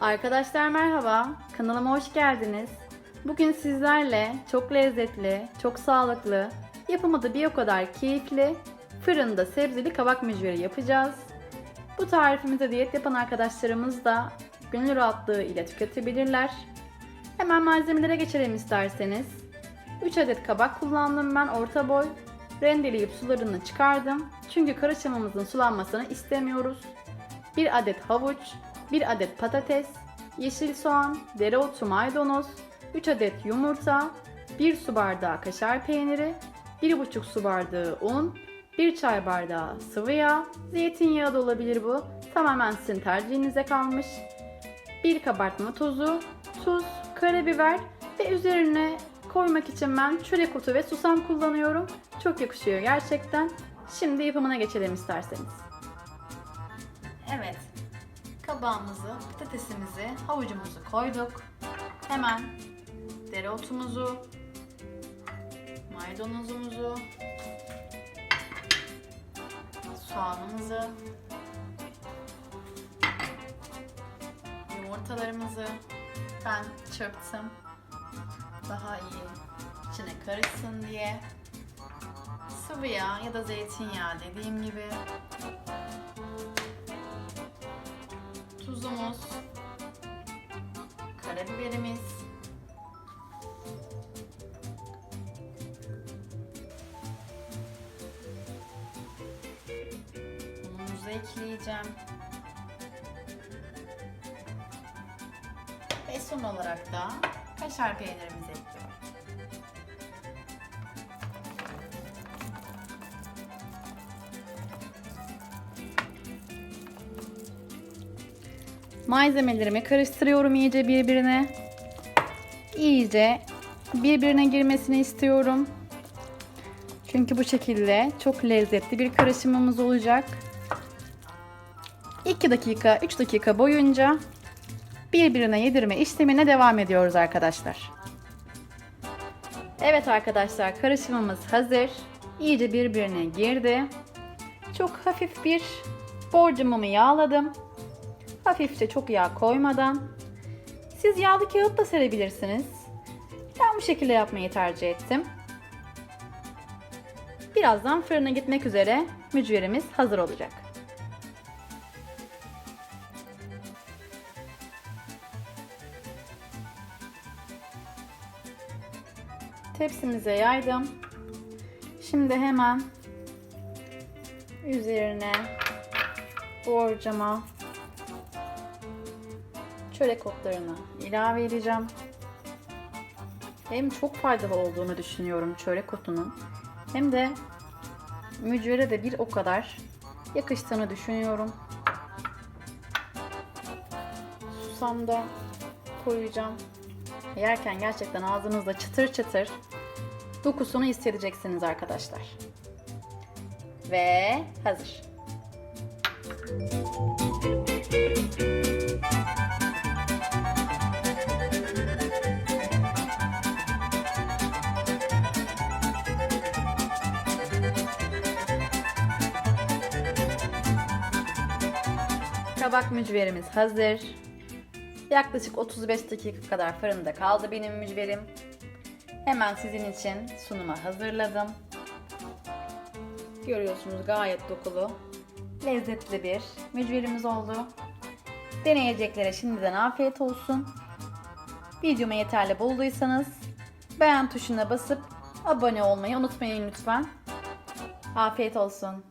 Arkadaşlar merhaba, kanalıma hoş geldiniz. Bugün sizlerle çok lezzetli, çok sağlıklı, yapımı da bir o kadar keyifli, fırında sebzeli kabak mücveri yapacağız. Bu tarifimizi diyet yapan arkadaşlarımız da gönül rahatlığı ile tüketebilirler. Hemen malzemelere geçelim isterseniz. 3 adet kabak kullandım ben orta boy. Rendeleyip sularını çıkardım. Çünkü karışımımızın sulanmasını istemiyoruz. 1 adet havuç, 1 adet patates, yeşil soğan, dereotu maydanoz, 3 adet yumurta, 1 su bardağı kaşar peyniri, 1,5 su bardağı un, 1 çay bardağı sıvı yağ, zeytinyağı da olabilir bu. Tamamen sizin tercihinize kalmış. 1 kabartma tozu, tuz, karabiber ve üzerine koymak için ben çörek otu ve susam kullanıyorum. Çok yakışıyor gerçekten. Şimdi yapımına geçelim isterseniz. Evet, kabağımızı, patatesimizi, havucumuzu koyduk. Hemen dereotumuzu, maydanozumuzu, soğanımızı, yumurtalarımızı ben çırptım. Daha iyi içine karışsın diye. Sıvı yağ ya da zeytinyağı dediğim gibi. Unumuzu ekleyeceğim. Ve son olarak da kaşar peynirimizi ekliyorum. Malzemelerimi karıştırıyorum iyice birbirine. İyice birbirine girmesini istiyorum. Çünkü bu şekilde çok lezzetli bir karışımımız olacak. 2 dakika, 3 dakika boyunca birbirine yedirme işlemine devam ediyoruz arkadaşlar. Evet arkadaşlar karışımımız hazır. İyice birbirine girdi. Çok hafif bir borcamımı yağladım. Hafifçe çok yağ koymadan. Siz yağlı kağıt da serebilirsiniz. Ben bu şekilde yapmayı tercih ettim. Birazdan fırına gitmek üzere mücverimiz hazır olacak. Tepsimize yaydım. Şimdi hemen üzerine borcama çörek otlarını ilave edeceğim. Hem çok faydalı olduğunu düşünüyorum çörek otunun. Hem de mücvere de bir o kadar yakıştığını düşünüyorum. Susam da koyacağım. Yerken gerçekten ağzınızda çıtır çıtır dokusunu hissedeceksiniz arkadaşlar. Ve hazır. Kabak mücverimiz hazır. Yaklaşık 35 dakika kadar fırında kaldı benim mücverim. Hemen sizin için sunuma hazırladım. Görüyorsunuz gayet dokulu, lezzetli bir mücverimiz oldu. Deneyeceklere şimdiden afiyet olsun. Videomu yeterli bulduysanız beğen tuşuna basıp abone olmayı unutmayın lütfen. Afiyet olsun.